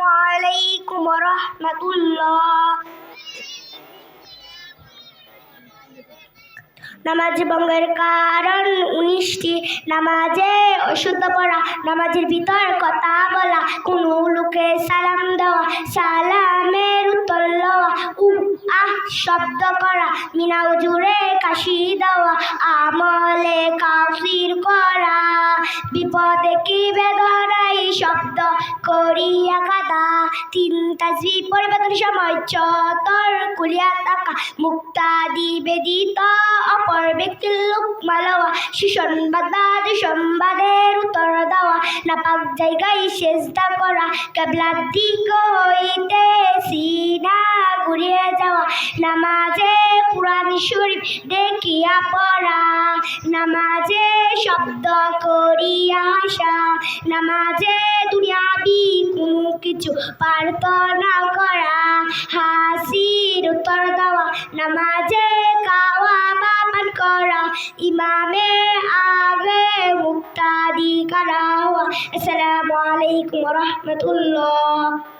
আসসালামু আলাইকুম রহমতুল্লাহ নামাজ ভঙ্গের কারণ উনিশটি নামাজে অশুদ্ধ পড়া নামাজের ভিতর কথা বলা কোনো লোকে সালাম দেওয়া সালামের উত্তর লওয়া উ আহ শব্দ করা মিনা জুড়ে কাশি দেওয়া আমলে করা বিপদে কি বেদনাই শব্দ করিয়া কাদা? তিন তাজবি পরিবর্তন সময় চতর কুলিয়া তাকা। মুক্তা দিবে দিত অপর ব্যক্তির লোক মালাওয়া। সুসংবাদ সংবাদের উত্তর দেওয়া। নাপাক জায়গায় সেজদা করা। কেবলার দিক হইতে সিনা ঘুরিয়ে যাওয়া। নামাজে কোরআন শরীফ দেখিয়া পড়া। নামাজে শব্দ করিয়া আসা। নামাজে দুনিয়াবি কোনো কিছু প্রার্থনা করা। হাসির উত্তর দেওয়া। নামাজে কাওয়া বা পান করা। ইমামের আগে মুক্তাদি করা আসসালামু আলাইকুম রহমতুল্লাহ।